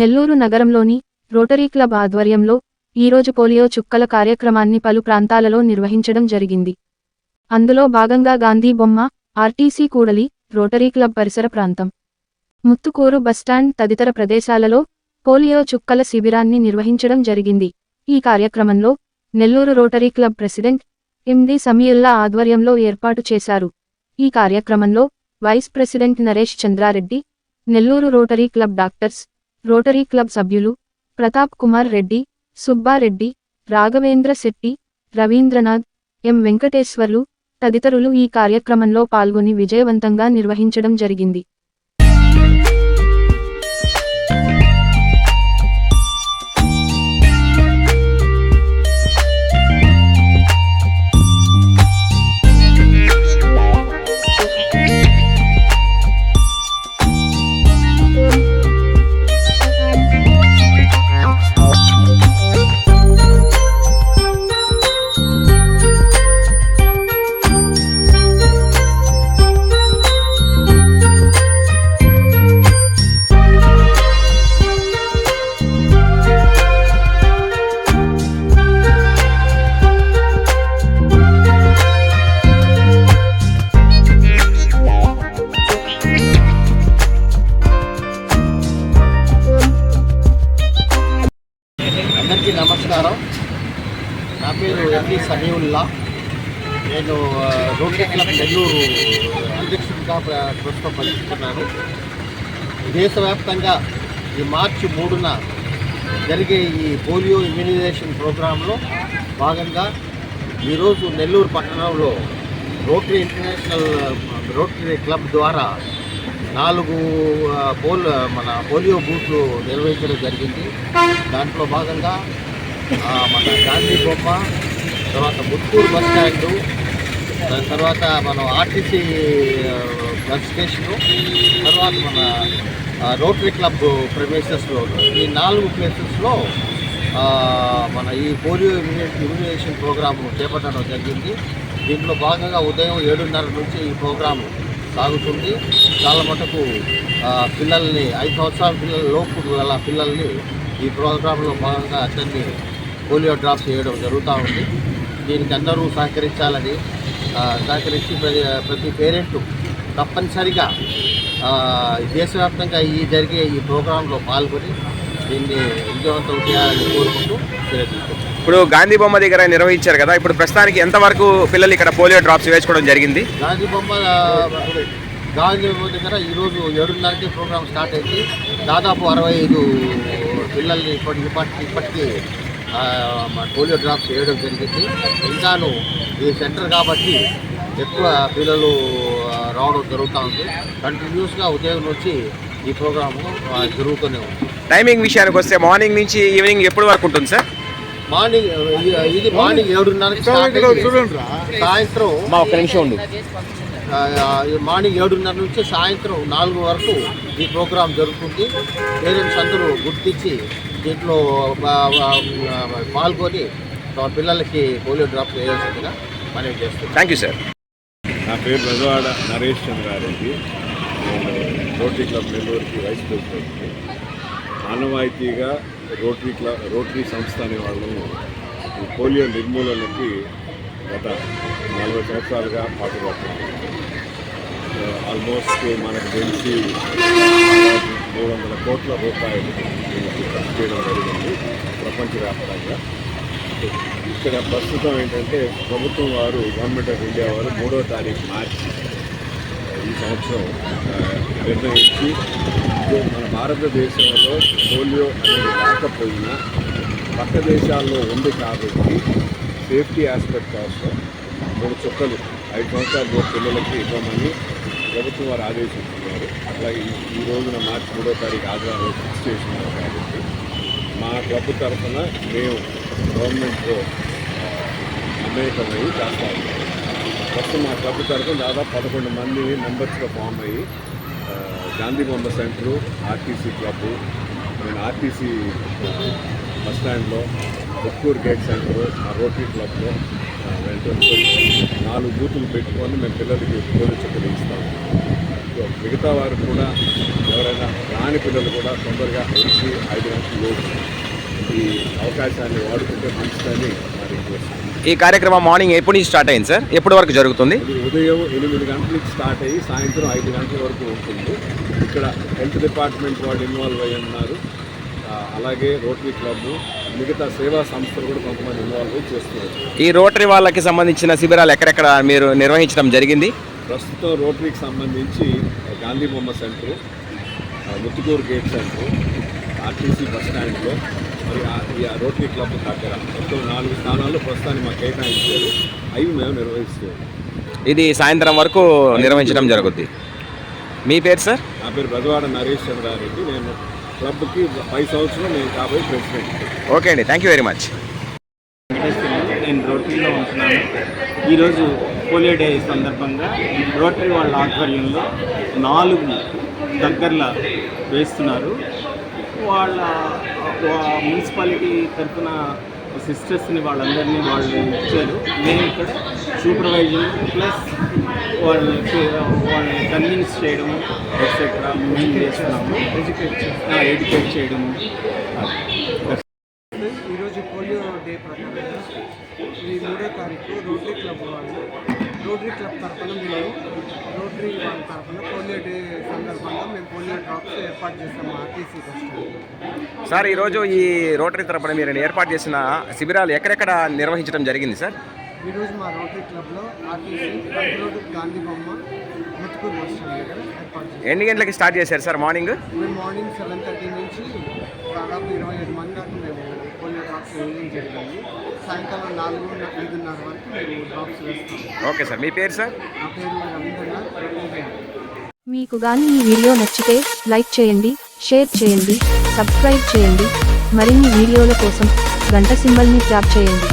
నెల్లూరు నగరంలోని rotary club ఆధ్వర్యంలో ఈరోజు పోలియో చుక్కల కార్యక్రమాన్ని పలు ప్రాంతాలలో నిర్వహించడం జరిగింది. అందులో భాగంగా గాంధీ బొమ్మ ఆర్టీసీ కూడలి రోటరీ క్లబ్ పరిసర ప్రాంతం. ముత్తుకూరు బస్టాండ్ తదితర ప్రదేశాలలో పోలియో చుక్కల శిబిరాన్ని నిర్వహించడం జరిగింది. ఈ కార్యక్రమంలో Nellore rotary club president MD Samiulla ఆధ్వర్యంలో ఏర్పాటు చేశారు. ఈ కార్యక్రమంలో vice president Naresh Chandrareddy Nellore rotary club doctors rotary club సభ్యులు ప్రతాప్ కుమార్ రెడ్డి సుబ్బారెడ్డి రాఘవేంద్ర శెట్టి రవీంద్రనాథ్ ఎం వెంకటేశ్వర్లు తదితరులు ఈ కార్యక్రమంలో పాల్గొని విజయవంతంగా నిర్వహించడం జరిగింది. పేరు సమీవుల్లా. నేను రోటరీ క్లబ్ నెల్లూరు అధ్యక్షుడిగా ప్ర- ప్రస్తుతం పనిచేస్తున్నాను. దేశవ్యాప్తంగా ఈ మార్చి మూడున జరిగే ఈ పోలియో ఇమ్యునైజేషన్ ప్రోగ్రాంలో భాగంగా ఈరోజు నెల్లూరు పట్టణంలో రోటరీ ఇంటర్నేషనల్ రోటరీ క్లబ్ ద్వారా నాలుగు పోల్ మన పోలియో బూత్లు నిర్వహించడం జరిగింది. దాంట్లో భాగంగా మన గాంధీ బొమ్మ తర్వాత ముత్తూరు బస్ స్టాండు దాని తర్వాత మనం ఆర్టీసీ బస్ స్టేషను తర్వాత మన రోటరీ క్లబ్ ప్రవేశస్లో ఈ నాలుగు ప్లేసెస్లో మన ఈ పోలియో ఇమ్యునే- ఇమ్యునైజేషన్ ప్రోగ్రాము చేపట్టడం జరిగింది. దీంట్లో భాగంగా ఉదయం ఏడున్నర నుంచి ఈ ప్రోగ్రాము సాగుతుంది. చాలా మటుకు పిల్లల్ని ఐదు సంవత్సరాల పిల్లల లోపు గల పిల్లల్ని ఈ ప్రోగ్రాంలో భాగంగా అతన్ని పోలియో డ్రాప్స్ చేయడం జరుగుతూ ఉంది. దీనికి అందరూ సహకరించాలని సహకరించి ప్రతి ప్రతి పేరెంట్ తప్పనిసరిగా దేశవ్యాప్తంగా ఈ జరిగే ఈ ప్రోగ్రాంలో పాల్గొని దీన్ని విజయవంతం చేయాలని కోరుకుంటూ ఇప్పుడు గాంధీ బొమ్మ దగ్గర నిర్వహించారు కదా ఇప్పుడు ప్రస్తుతానికి ఎంతవరకు పిల్లలు ఇక్కడ పోలియో డ్రాప్స్ వేసుకోవడం జరిగింది? గాంధీ బొమ్మ గాంధీ బొమ్మ దగ్గర ఈరోజు ఏడున్నరకి ప్రోగ్రామ్ స్టార్ట్ అయింది. దాదాపు అరవై ఐదు పిల్లల్ని ఇప్పటి ఇప్పటికి పోలియో డ్రాప్స్ వేయడం జరిగింది. ఇంకాను ఈ సెంటర్ కాబట్టి ఎక్కువ పిల్లలు రావడం జరుగుతూ ఉంది. కంటిన్యూస్గా ఉదయం నుంచి ఈ ప్రోగ్రాము ఆ, జరుగుతూనే ఉంది. టైమింగ్ విషయానికి వస్తే మార్నింగ్ నుంచి ఈవినింగ్ ఎప్పుడు వరకు ఉంటుంది సార్? మార్నింగ్ ఇది- ఇది మార్నింగ్ ఏడున్నరకి సాయంత్రం మా ఒక్క నిమిషం ఉండు. మార్నింగ్ ఏడున్నర నుంచి సాయంత్రం నాలుగు వరకు ఈ ప్రోగ్రాం జరుగుతుంది. పేరెంట్స్ అందరూ గుర్తించి దీంట్లో పాల్గొని తమ పిల్లలకి పోలియో డ్రాప్ వేయాల్సిందిగా మనం చేస్తున్నాం. థ్యాంక్ యూ సార్ నా పేరు బెజవాడ నరేష్ చంద్రారెడ్డి నేను రోటరీ క్లబ్ నెల్లూరుకి వైస్ ప్రెసిడెంట్ని. ఆనవాయితీగా రోటరీ క్లబ్ రోటరీ సంస్థ అనే వాళ్ళు పోలియో నిర్మూలనకి గత నలభై సంవత్సరాలుగా పాటుపడుతున్నాం. ఆల్మోస్ట్ మనకు తెలిసి మూడు వందల కోట్ల రూపాయలు దీనికి ఖర్చు చేయడం జరిగింది ప్రపంచవ్యాప్తంగా. ఇక్కడ ప్రస్తుతం ఏంటంటే ప్రభుత్వం వారు గవర్నమెంట్ ఆఫ్ ఇండియా వారు మూడో తారీఖు మార్చి ఈ సంవత్సరం నిర్ణయించి మన భారతదేశంలో పోలియో అనేది రాకపోయినా పక్క దేశాల్లో ఉంది కాబట్టి సేఫ్టీ ఆస్పెక్ట్ కోసం మూడు చుక్కలు. ఐదు సంవత్సరాల పిల్లలకి ఇవ్వమని ప్రభుత్వం వారు ఆదేశిస్తున్నారు అట్లాగే ఈ- ఈ రోజున మార్చి మూడో తారీఖు ఆదివారం ఫిక్స్ చేసినారు కాబట్టి మా క్లబ్ తరఫున మేము గవర్నమెంట్తో అమేకమై చేస్తా ఉన్నాం. ప్రస్తుతం మా క్లబ్ తరఫున దాదాపు పదకొండు మంది మెంబర్స్గా ఫామ్ అయ్యి గాంధీ బొమ్మ centre RTC club RTC bus స్టాండ్లో ఒక్కూరు గేట్ సెంటరు మా రోటరీ క్లబ్లో నాలుగు బూతులు పెట్టుకొని మేము పిల్లలకి పోలీసు చుక్కలు ఇస్తాము మిగతా వారు కూడా ఎవరైనా రాని పిల్లలు కూడా తొందరగా వచ్చి ఐదు గంటల ఈ అవకాశాన్ని వాడుకుంటే మంచిదని ఈ కార్యక్రమం మార్నింగ్ ఎప్పటి నుంచి స్టార్ట్ అయింది సార్? ఎప్పటి వరకు జరుగుతుంది? ఉదయం ఎనిమిది గంటలకు స్టార్ట్ అయ్యి సాయంత్రం ఐదు గంటల వరకు ఉంటుంది. ఇక్కడ హెల్త్ డిపార్ట్మెంట్ వాళ్ళు ఇన్వాల్వ్ అయ్యి ఉన్నారు. ఆ, అలాగే రోటరీ క్లబ్ మిగతా సేవా సంస్థలు కూడా కొంతమంది ఇన్వాల్వ్ చేస్తున్నారు. ఈ రోటరీ వాళ్ళకి సంబంధించిన శిబిరాలు ఎక్కడెక్కడ మీరు నిర్వహించడం జరిగింది? ప్రస్తుతం రోటరీకి సంబంధించి గాంధీ బొమ్మ centre Muthukur gate centre RTC bus స్టాండ్లో మరి ఆ- ఈ రోటరీ క్లబ్ దగ్గర. మొత్తం నాలుగు స్థానాల్లో ప్రస్తుతానికి మాకు కేటాయించారు. అవి మేము నిర్వహిస్తున్నాం. ఇది సాయంత్రం వరకు నిర్వహించడం జరుగుద్ది. మీ పేరు సార్? నా పేరు బెజవాడ నరేష్ చంద్రారెడ్డి. నేను క్లబ్కి పై సంవత్సరం నేను కాబోయే ప్రెసిడెంట్. ఓకే అండి థ్యాంక్ యూ వెరీ మచ్. నేను రోటరీలో ఉంటున్నాను. ఈరోజు పోలియో డే సందర్భంగా రోటరీ వాళ్ళ ఆధ్వర్యంలో నాలుగు దగ్గరల వేస్తున్నారు. వాళ్ళ మున్సిపాలిటీ తరఫున సిస్టర్స్ని వాళ్ళందరినీ వాళ్ళు ఇచ్చారు. మేము ఇక్కడ సూపర్వైజింగ్ ప్లస్ వాళ్ళకి వాళ్ళని కన్విన్స్ చేయడము ఎక్సెట్రా మేము చేస్తున్నాము. ఎడ్యుకేట్ చేయడము. ఈరోజు పోలియో డే ప్రకారంగా ఈ మూడో తారీఖు రోటరీ క్లబ్ వాళ్ళు రోటరీ క్లబ్ తరఫున మేము రోటరీ వాళ్ళ తరఫున పోలియో డే సందర్భంగా మేము పోలియో డ్రాప్స్ ఏర్పాటు చేస్తాము ఆర్టీసీ సార్ ఈరోజు ఈ రోటరీ తరపున మీరు ఏర్పాటు చేసిన శిబిరాలు ఎక్కడెక్కడ నిర్వహించడం జరిగింది సార్? ఈరోజు మా రోటరీ క్లబ్లో ఆర్టీసీ రోడ్డు గాంధీ బొమ్మ ముత్తుకూరు బస్ స్టాండ్ దగ్గర ఏర్పాటు చేస్తాం ఎన్ని గంటలకి స్టార్ట్ చేశారు సార్ మార్నింగ్? మేము మార్నింగ్ సెవెన్ థర్టీ నుంచి దాదాపు ఇరవై ఐదు మంది దాకా మేము పోలియో డ్రాప్స్ వేయడం జరిగింది. సాయంకాలం నాలుగు ఐదున్నర వరకు మేము డ్రాప్స్ వేస్తాం. ఓకే సార్ మీ పేరు సార్? నా పేరు రవీంద్రనాథ్ రవీంద్ర మీకు గాని ఈ వీడియో నచ్చితే లైక్ చేయండి షేర్ చేయండి సబ్స్క్రైబ్ చేయండి. మరిన్ని వీడియోల కోసం గంట సింబల్ని ట్యాప్ చేయండి.